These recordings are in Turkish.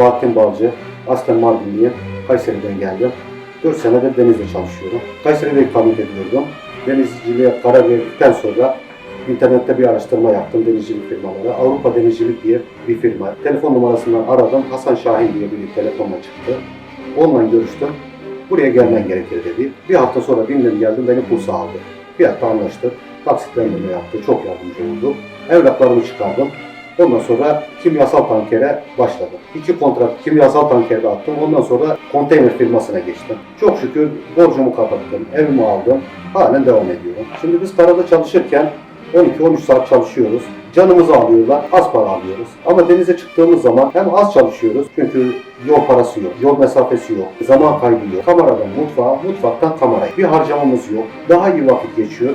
Bahattin Balcı. Aslen Mardinliyim. Kayseri'den geldim. 4 senedir denizde çalışıyorum. Kayseri'de ikamet ediyordum. Denizciliğe karar verdikten sonra internette bir araştırma yaptım denizcilik firmaları. Avrupa Denizcilik diye bir firma. Telefon numarasından aradım. Hasan Şahin diye biri telefonla çıktı. Onunla görüştüm. Buraya gelmen gerekir dedi. Bir hafta sonra bindim geldim beni kursa aldı. Fiyatta anlaştık. Taksitlendirme yaptı. Çok yardımcı oldu. Evraklarımı çıkardım. Ondan sonra kimyasal tankere başladım. İki kontrat kimyasal tankerde attım. Ondan sonra konteyner firmasına geçtim. Çok şükür borcumu kapattım. Evimi aldım. Halen devam ediyorum. Şimdi biz karada çalışırken 12-13 saat çalışıyoruz. Canımızı alıyorlar, az para alıyoruz. Ama denize çıktığımız zaman hem az çalışıyoruz çünkü yol parası yok, yol mesafesi yok, zaman kaybı yok. Kameradan mutfağa, mutfaktan kameraya. Bir harcamamız yok. Daha iyi vakit geçiyor.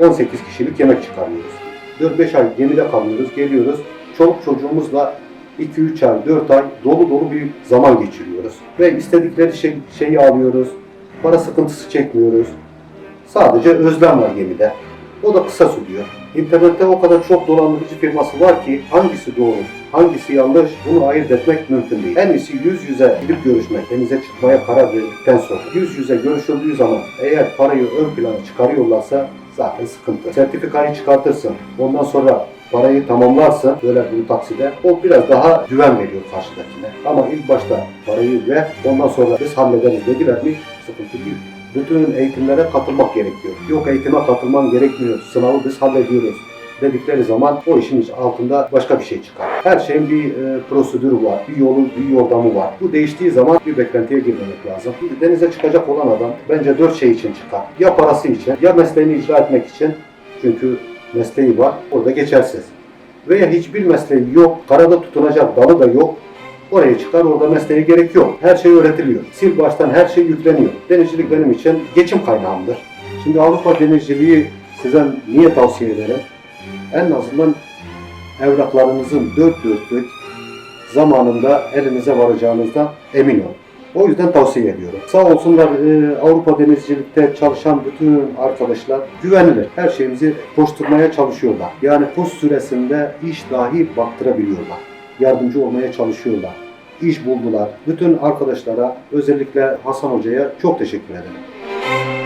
17-18 kişilik yemek çıkarıyoruz. 4-5 ay gemide kalıyoruz, geliyoruz. Çoluk çocuğumuzla 2-3 ay, 4 ay dolu dolu bir zaman geçiriyoruz. Ve istedikleri şey, şeyi alıyoruz. Para sıkıntısı çekmiyoruz. Sadece özlem var gemide. O da kısa sürüyor. İnternette o kadar çok dolandırıcı firması var ki hangisi doğru, hangisi yanlış bunu ayırt etmek mümkün değil. En iyisi yüz yüze gidip görüşmek, denize çıkmaya karar verdikten sonra. Yüz yüze görüşüldüğü zaman eğer parayı ön plana çıkarıyorlarsa zaten sıkıntı. Sertifikayı çıkartırsın. Ondan sonra parayı tamamlarsın böyle bir takside o biraz daha güven veriyor karşıdakine. Ama ilk başta parayı ver ondan sonra biz hallederiz dediler mi sıkıntı değil. Bütün eğitimlere katılmak gerekiyor. Yok eğitime katılman gerekmiyor. Sınavı biz hallediyoruz dedikleri zaman o işin altında başka bir şey çıkar. Her şeyin bir e, prosedürü var, bir yolu, bir yordamı var. Bu değiştiği zaman bir beklentiye girmemek lazım. Denize çıkacak olan adam bence dört şey için çıkar. Ya parası için, ya mesleğini icra etmek için. Çünkü mesleği var, orada geçersiz. Veya hiçbir mesleği yok, karada tutunacak dalı da yok. Oraya çıkar, orada mesleği gerek yok. Her şey öğretiliyor. Sil baştan her şey yükleniyor. Denizcilik benim için geçim kaynağımdır. Şimdi Avrupa denizciliği size niye tavsiye ederim? En azından evraklarınızın dört dörtlük zamanında elinize varacağınızdan emin olun. O yüzden tavsiye ediyorum. Sağ olsunlar e, Avrupa denizcilikte çalışan bütün arkadaşlar güvenilir. Her şeyimizi koşturmaya çalışıyorlar. Yani kurs süresinde iş dahi baktırabiliyorlar. Yardımcı olmaya çalışıyorlar. İş buldular. Bütün arkadaşlara özellikle Hasan Hoca'ya çok teşekkür ederim.